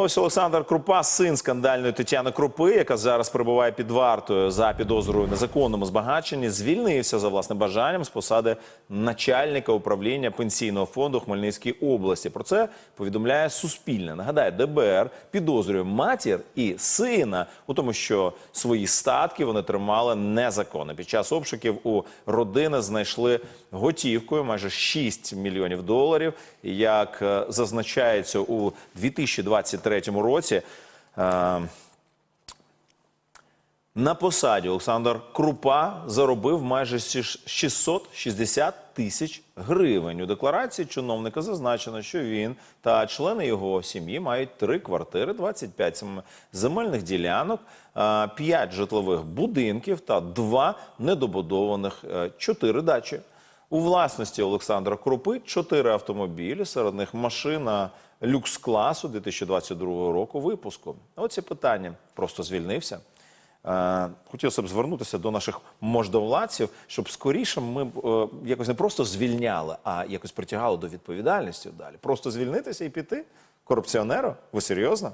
Ось Олександр Крупа, син скандальної Тетяни Крупи, яка зараз перебуває під вартою за підозрою незаконному збагаченні, звільнився за власним бажанням з посади начальника управління пенсійного фонду Хмельницькій області. Про це повідомляє Суспільне. Нагадаю, ДБР підозрює матір і сина у тому, що свої статки вони тримали незаконно. Під час обшуків у родини знайшли готівкою майже 6 мільйонів доларів. Як е, зазначається у 2023 році. е, на посаді Олександр Крупа заробив майже сіш- 660 тисяч гривень. У декларації чиновника зазначено, що він та члени його сім'ї мають три квартири, 25 сем- земельних ділянок, 5 житлових будинків та два недобудованих 4 дачі. У власності Олександра Крупи чотири автомобілі, серед них машина люкс-класу 2022 року випуску. Оці питання. Просто звільнився. Е, Хотілося б звернутися до наших мождовладців, щоб скоріше ми е, якось не просто звільняли, а якось притягали до відповідальності далі. Просто звільнитися і піти? Корупціонеру? Ви серйозно?